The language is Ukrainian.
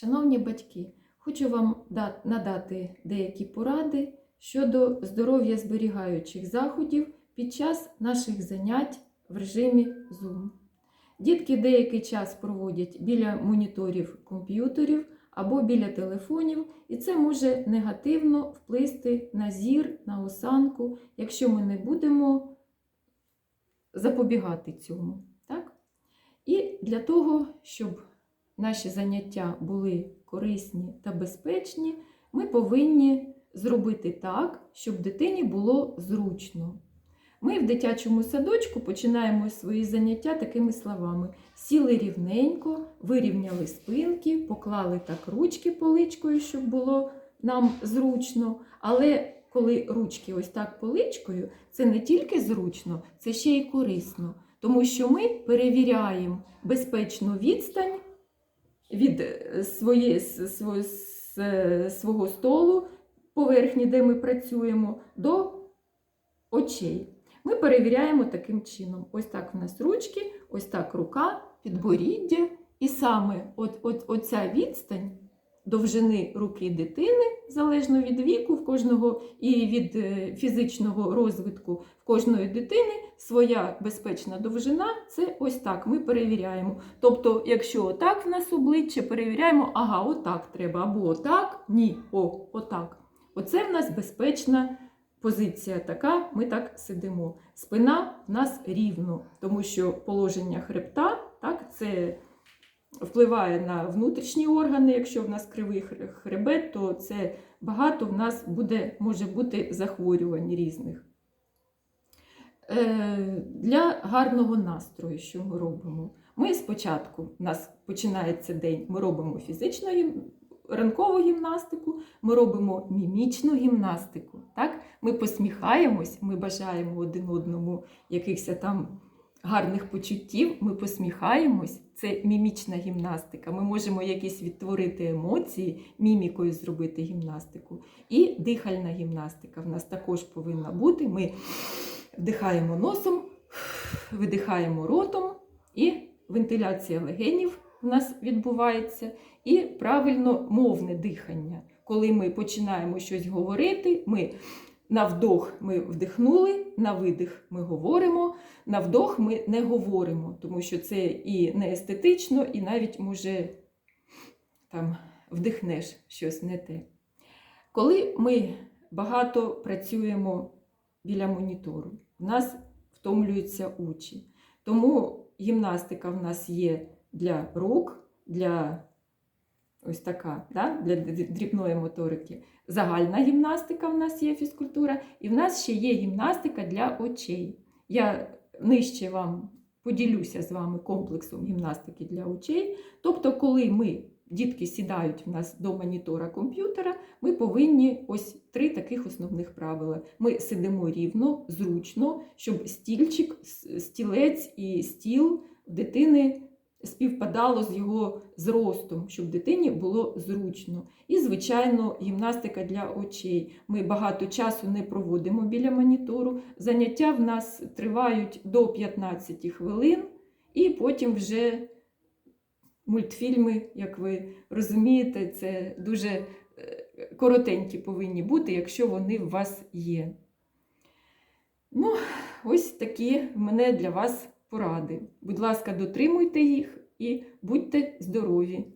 Шановні батьки, хочу вам надати деякі поради щодо здоров'я зберігаючих заходів під час наших занять в режимі Zoom. Дітки деякий час проводять біля моніторів комп'ютерів або біля телефонів, і це може негативно вплисти на зір, на осанку, якщо ми не будемо запобігати цьому. Так? І для того, щоб наші заняття були корисні та безпечні, ми повинні зробити так, щоб дитині було зручно. Ми в дитячому садочку починаємо свої заняття такими словами: сіли рівненько, вирівняли спинки, поклали так ручки поличкою, щоб було нам зручно. Але коли ручки ось так поличкою, це не тільки зручно, це ще й корисно, тому що ми перевіряємо безпечну відстань від е, своєї, с- сво- с- е, свого столу, поверхні, де ми працюємо, до очей. Ми перевіряємо таким чином. Ось так в нас ручки, ось так рука, підборіддя. І саме от, от, оця відстань довжини руки дитини, залежно від віку, в кожного і від е, фізичного розвитку в кожної дитини, своя безпечна довжина це ось так. Ми перевіряємо. Тобто, якщо отак в нас обличчя, перевіряємо, ага, отак треба, або отак, ні, о, отак. Оце в нас безпечна позиція така, ми так сидимо. Спина в нас рівно, тому що положення хребта, так, це впливає на внутрішні органи. Якщо в нас кривий хребет, то це багато в нас буде, може бути захворювань різних. Е, Для гарного настрою, що ми робимо? Ми спочатку, у нас починається день, ми робимо фізичну ранкову гімнастику, ми робимо мімічну гімнастику. Так? Ми посміхаємось, ми бажаємо один одному якихось там гарних почуттів, ми посміхаємось. Це мімічна гімнастика. Ми можемо якісь відтворити емоції, мімікою зробити гімнастику. І дихальна гімнастика в нас також повинна бути. Ми вдихаємо носом, видихаємо ротом, і вентиляція легенів у нас відбувається, і правильно мовне дихання. Коли ми починаємо щось говорити, ми на вдох ми вдихнули, на видих ми говоримо, на вдох ми не говоримо, тому що це і не естетично, і навіть може там вдихнеш щось не те. Коли ми багато працюємо біля монітору, в нас втомлюються очі. Тому гімнастика в нас є для рук, для ось така, да? для дрібної моторики. Загальна гімнастика в нас є фізкультура, і в нас ще є гімнастика для очей. Я нижче вам поділюся з вами комплексом гімнастики для очей. Тобто, коли ми, дітки сідають в нас до монітора комп'ютера, ми повинні ось три таких основних правила. Ми сидимо рівно, зручно, щоб стільчик, стілець і стіл дитини співпадало з його зростом, щоб дитині було зручно. І, звичайно, гімнастика для очей. Ми багато часу не проводимо біля монітору. Заняття в нас тривають до 15 хвилин, і потім вже мультфільми, як ви розумієте, це дуже е, коротенькі повинні бути, якщо вони в вас є. Ну, ось такі в мене для вас поради. Будь ласка, дотримуйте їх і будьте здорові!